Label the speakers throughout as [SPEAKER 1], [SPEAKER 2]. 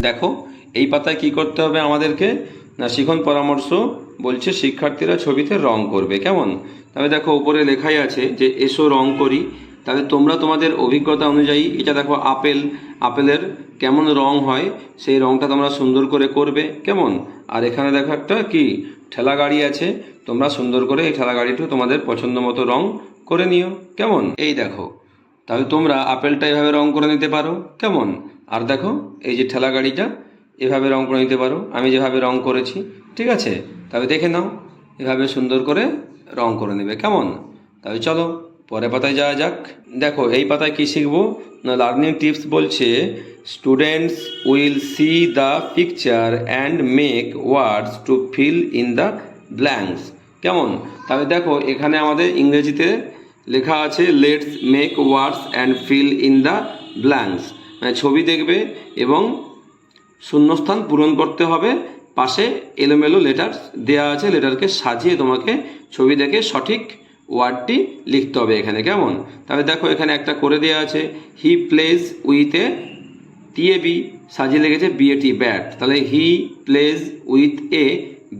[SPEAKER 1] দেখো, এই পাতায় কি করতে হবে আমাদেরকে? না শিখন পরামর্শ বলছে শিক্ষার্থীরা ছবিতে রং করবে, কেমন? তবে দেখো, উপরে লেখাই আছে যে, এসো রং করি। তাহলে তোমরা তোমাদের অভিজ্ঞতা অনুযায়ী, এটা দেখো আপেল, আপেলের কেমন রং হয়, সেই রংটা তোমরা সুন্দর করে করবে, কেমন? আর এখানে দেখো একটা কি? ঠেলা গাড়ি আছে, তোমরা সুন্দর করে এই ঠেলা গাড়িটিও তোমাদের পছন্দ মতো রং করে নিও, কেমন? এই দেখো, তাহলে তোমরা আপেলটা এভাবে রং করে নিতে পারো, কেমন? আর দেখো, এই যে ঠেলা গাড়িটা, এভাবে রং করে নিতে পারো। আমি যেভাবে রং করেছি, ঠিক আছে? তবে দেখে নাও, এভাবে সুন্দর করে রং করে নেবে, কেমন? তবে চলো পরের পাতায় যাওয়া যাক। দেখো, এই পাতায় কি শিখব? না, লার্নিং টিপস বলছে students will see the picture and make words to fill in the blanks কেমন? তবে দেখো, এখানে আমাদের ইংরেজিতে লেখা আছে let's make words and fill in the blanks ছবি দেখবে এবং শূন্যস্থান পূরণ করতে হবে। পাশে এলোমেলো লেটার দেওয়া আছে লেটারকে সাজিয়ে তোমাকে ছবি দেখে সঠিক ওয়ার্ডটি লিখতে হবে এখানে, কেমন? তাহলে দেখো এখানে একটা করে দেওয়া আছে he plays with a T A B সাজিয়ে লেগেছে বিএটি ব্যাট তাহলে he plays with a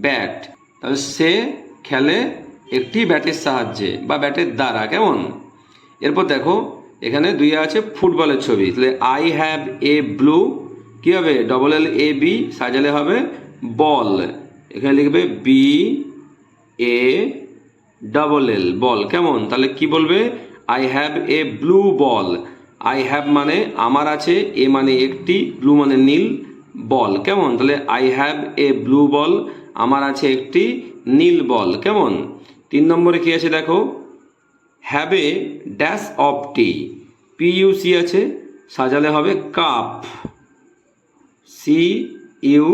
[SPEAKER 1] bat তাহলে সে খেলে একটি ব্যাটের সাহায্যে বা ব্যাটের দ্বারা, কেমন? এরপর দেখো এখানে দুই আছে ফুটবলের ছবি। তাহলে আই হ্যাভ এ ব্লু কী হবে? ডবল এল এ বি সাজালে হবে বল এখানে লিখবে বি এ ডবল এল বল কেমন? তাহলে কি বলবে? I have a blue ball I have মানে আমার আছে এ মানে একটি ব্লু মানে নীল বল কেমন? তাহলে I have a blue ball আমার আছে একটি, নীল বল কেমন? তিন নম্বরে কি আছে দেখো? Have a dash of T P U C আছে, সাজালে হবে cup C U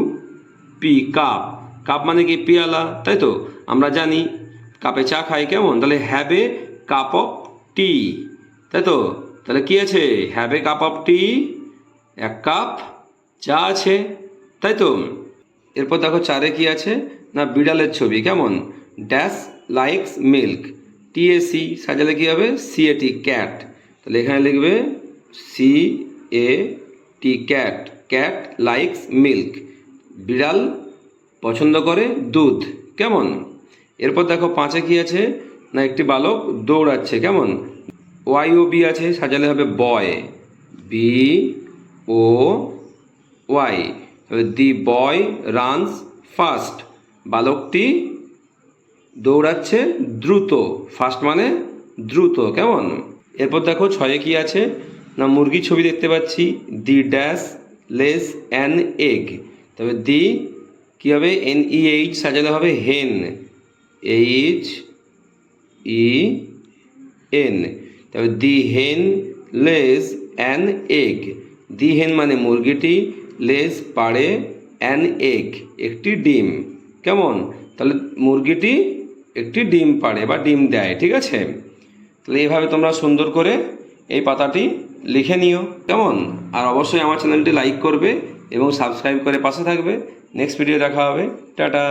[SPEAKER 1] P cup cup মানে কি পিয়ালা? তাই তো? আমরা জানি কাপে চা খাই কেমন? তাহলে have a cup of tea তাই তো? তাহলে কি আছে? Have a cup of tea এক কাপ চা আছে, তাই তো? এরপর দেখো চারে কি আছে? না বিড়ালের ছবি, কেমন? ড্যাশ লাইকস মিল্ক টিএসি সাজালে কি হবে? সিএটি ক্যাট তাহলে এখানে লিখবে C A T cat cat likes milk বিড়াল পছন্দ করে দুধ। কেমন? এরপর দেখো পাঁচে কি আছে? না, একটি বালক দৌড়াচ্ছে। কেমন? ওয়াই ও বি আছে, সাজালে হবে boy B O Y the boy runs fast. বালকটি দৌড়াচ্ছে দ্রুত। ফাস্ট মানে দ্রুত, কেমন? এরপর দেখো ছয়ে কি আছে? না, মুরগির ছবি দেখতে পাচ্ছি। The dash lays an egg তবে দি কী হবে? এন ই এইচ সাজালে হবে হেন এইচ ই এন তবে দি হেন less an egg the hen মানে মুরগিটি লেস পাড়ে অ্যান এগ একটি ডিম। কেমন? তাহলে মুরগিটি একটি ডিম পাড়ে বা ডিম দেয়, ঠিক আছে? তাহলে এইভাবে তোমরা সুন্দর করে এই পাতাটি লিখে নিও, কেমন? আর অবশ্যই আমার চ্যানেলটি লাইক করবে এবং সাবস্ক্রাইব করে পাশে থাকবে। নেক্সট ভিডিও দেখা হবে। টাটা!